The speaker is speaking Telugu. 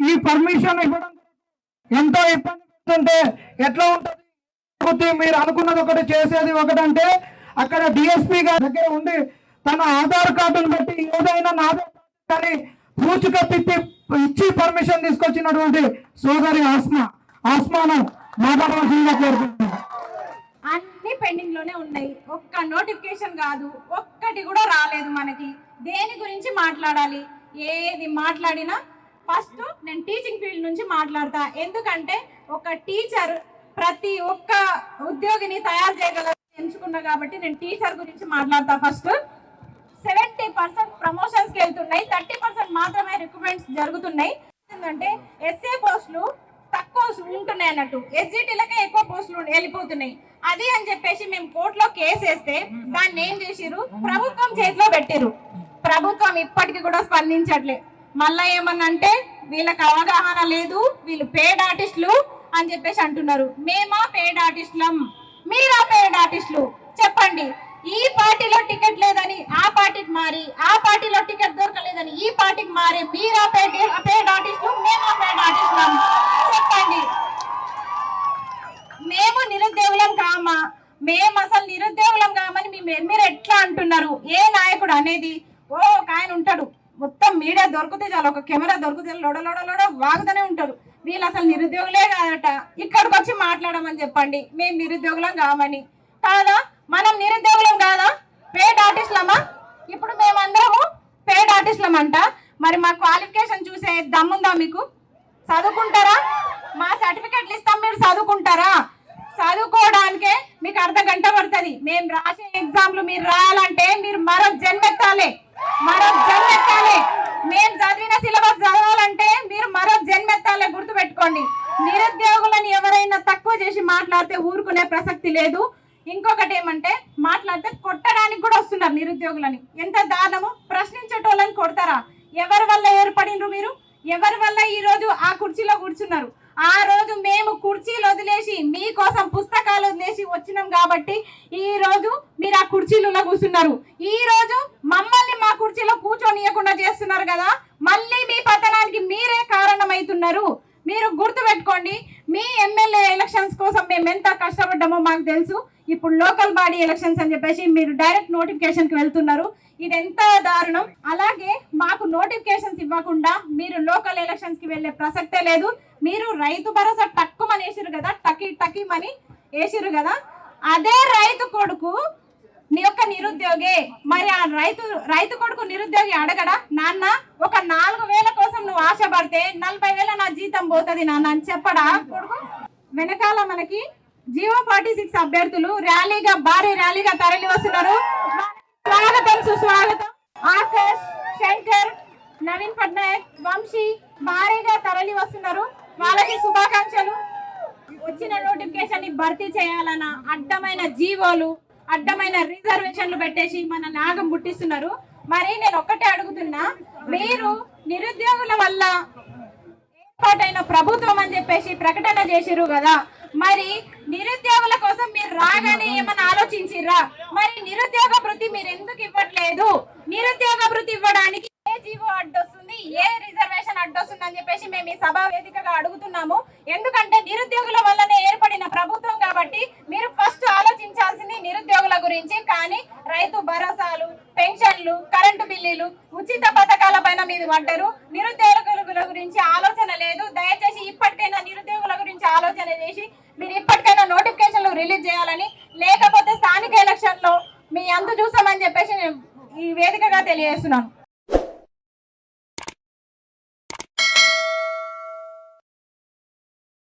ఈ పర్మిషన్ ఇవ్వడం ఎంతో ఇబ్బంది పెడుతుంటే ఎట్లా ఉంటుంది? మీరు అనుకున్నది ఒకటి చేసేది ఒకటంటే అక్కడ డిఎస్పీ గారి దగ్గర ఉండి తన ఆధార్ కార్డును బట్టి ఏదైనా నా ఆధార్ కార్డు కానీ పూచిక తిప్పి ఇచ్చి పర్మిషన్ తీసుకొచ్చినటువంటి సోదరి ఆస్మా ఆస్మాను మాట్లాడవలసిందిగా కోరుకుంటున్నాను. అన్ని పెండింగ్లోనే ఉన్నాయి. ఒక్క నోటిఫికేషన్ కాదు ఒక్కటి కూడా రాలేదు మనకి. దేని గురించి మాట్లాడాలి? ఏది మాట్లాడినా ఫస్ట్ నేను టీచింగ్ ఫీల్డ్ నుంచి మాట్లాడతా. ఎందుకంటే ఒక టీచర్ ప్రతి ఒక్క ఉద్యోగిని తయారు చేయగల ఎంచుకున్నా కాబట్టి నేను టీచర్ గురించి మాట్లాడతా ఫస్ట్. సెవెంటీ పర్సెంట్ ప్రమోషన్స్కి వెళ్తున్నాయి. థర్టీ పర్సెంట్ మాత్రమే రిక్రూట్మెంట్స్ జరుగుతున్నాయి. ఏంటంటే ఎస్ఏ పోస్టులు తక్కువ ఉంటున్నాయి అన్నట్టు. ఎస్జిటీలకే ఎక్కువ పోస్టులు వెళ్ళిపోతున్నాయి. అది అని చెప్పేసి మేము కోర్టులో కేసు వేస్తే దాన్ని ఏం చేసిరు ప్రభుత్వం చేతిలో పెట్టిర్రు. ప్రభుత్వం ఇప్పటికి కూడా స్పందించట్లే. మళ్ళా ఏమన్నంటే వీళ్ళకి అవగాహన లేదు వీళ్ళు పేడ్ ఆర్టిస్టులు అని చెప్పేసి అంటున్నారు. మేమా పేడ్ ఆర్టిస్టులం మీరా పేడ్ ఆర్టిస్టులు చెప్పండి. ఈ పార్టీలో టికెట్ లేదని ఆ పార్టీకి మారి ఆ పార్టీలో టికెట్ దొరకలేదని ఈ పార్టీకి మారి మీరా పేడ్ పేడ్ ఆర్టిస్టులు మేమా పేడ్ ఆర్టిస్టులం చెప్పండి. మేము నిరుద్యోగులం కామా? మేము అసలు నిరుద్యోగులం కామని మీరు ఎట్లా అంటున్నారు? ఏ నాయకుడు అనేది? ఓ ఒక ఆయన ఉంటాడు. మొత్తం మీడియా దొరికితే చాలు ఒక కెమెరా దొరికితే లోడ లోడ లోడ వాగుతూనే ఉంటారు. వీళ్ళు అసలు నిరుద్యోగులే కాదట. ఇక్కడికి వచ్చి మాట్లాడమని చెప్పండి. మేము నిరుద్యోగులం కామని. కాదా? మనం నిరుద్యోగులం కాదా? పేడ్ ఆర్టిస్టులమా ఇప్పుడు మేమందరము పేడ్ అంట మరి మా క్వాలిఫికేషన్ చూసే దమ్ముందా మీకు? చదువుకుంటారా? మా సర్టిఫికెట్లు ఇస్తాం మీరు చదువుకుంటారా? చదువుకోవడానికే మీకు అర్ధ గంట పడుతుంది. మేము రాసే ఎగ్జామ్లు మీరు రాయాలంటే మీరు మరో జన్మెత్తాలి మరో జన్మెత్తాలి మేము చదివిన సిలబస్ చదవాలంటే మీరు మరో జన్మెత్తాలి గుర్తుపెట్టుకోండి నిరుద్యోగులని ఎవరైనా తక్కువ చేసి మాట్లాడితే ఊరుకునే ప్రసక్తి లేదు. ఇంకొకటి ఏమంటే మాట్లాడితే కొట్టడానికి కూడా వస్తున్నారు నిరుద్యోగులని. ఎంత దారుణము. ప్రశ్నించేటోళ్ళని కొడతారా? ఎవరి వల్ల ఏర్పడినరు మీరు? ఎవరి వల్ల ఈ రోజు ఆ కుర్చీలో కూర్చున్నారు? ఆ రోజు మేము కుర్చీలు వదిలేసి మీకోసం పుస్తకాలు వదిలేసి వచ్చినాం కాబట్టి ఈ రోజు మీరు ఆ కుర్చీలలో కూర్చున్నారు. ఈ రోజు మమ్మల్ని మా కుర్చీలో కూర్చొనియకుండా చేస్తున్నారు కదా. మళ్ళీ మీ పతనానికి మీరే కారణమవుతున్నారు. మీరు గుర్తు పెట్టుకోండి మీ ఎమ్మెల్యే ఎలక్షన్స్ కోసం మేము ఎంత కష్టపడ్డామో మాకు తెలుసు. ఇప్పుడు లోకల్ బాడీ ఎలక్షన్స్ అని చెప్పేసి మీరు డైరెక్ట్ నోటిఫికేషన్కి వెళ్తున్నారు. ఇది ఎంత దారుణం. అలాగే మాకు నోటిఫికేషన్స్ ఇవ్వకుండా మీరు లోకల్ ఎలక్షన్స్కి వెళ్ళే ప్రసక్తే లేదు. మీరు రైతు భరోసా టక్కుమని వేసిరు కదా టకి టకీమని వేసిరు కదా. అదే రైతు కొడుకు నీ యొక్క నిరుద్యోగి. మరి ఆ రైతు రైతు కొడుకు నిరుద్యోగి అడగడా? నాన్న ఒక నాలుగు వేల కోసం నువ్వు ఆశపడితే నలభై వేల నా జీతం పోతుంది నాన్న అని చెప్పడా? కొడుకు వెనకాల మనకి జియో ఫార్టీ సిక్స్ అభ్యర్థులు ర్యాలీగా భారీ ర్యాలీగా తరలి వస్తున్నారు స్వాగతం సుస్వాగతం. ఆకాష్ శంకర్ నవీన్ పట్నాయక్ వంశీ భారీగా తరలి వస్తున్నారు వాళ్ళకి శుభాకాంక్షలు. వచ్చిన నోటిఫికేషన్ని భర్తీ చేయాలన్న అడ్డమైన జీవోలు అడ్డమైన రిజర్వేషన్లు పెట్టేసి మన నాగం పుట్టిస్తున్నారు. మరి నేను ఒక్కటే అడుగుతున్నా మీరు నిరుద్యోగుల వల్ల ఏర్పాటైన ప్రభుత్వం అని చెప్పేసి ప్రకటన చేసిరు కదా. మరి నిరుద్యోగుల కోసం మీరు రాగానే ఏమన్నా ఆలోచించిర్రా? మరి నిరుద్యోగ వృత్తి మీరు ఎందుకు ఇవ్వట్లేదు? నిరుద్యోగ వృత్తి ఇవ్వడానికి ఏ జీవో అడ్డొస్తుంది? ఏ రిజర్వేషన్ అడ్డొస్తుంది అని చెప్పేసి మేము ఈ సభా వేదికగా అడుగుతున్నాము. ఎందుకంటే నిరుద్యోగుల వల్లనే ఏర్పడిన ప్రభుత్వం కాబట్టి మీరు ఫస్ట్ ఆలోచించాల్సింది నిరుద్యోగుల గురించి. కానీ రైతు భరోసాలు పెన్షన్లు కరెంటు బిల్లులు ఉచిత పథకాల పైన మీరు పడ్డరు. నిరుద్యోగుల గురించి ఆలోచన లేదు. దయచేసి ఇప్పటికైనా నిరుద్యోగుల గురించి ఆలోచన చేసి మీరు ఇప్పటికైనా నోటిఫికేషన్లు రిలీజ్ చేయాలని లేకపోతే స్థానిక ఎలక్షన్లో మీ అందు చూసామని చెప్పేసి నేను ఈ వేదికగా తెలియజేస్తున్నాను.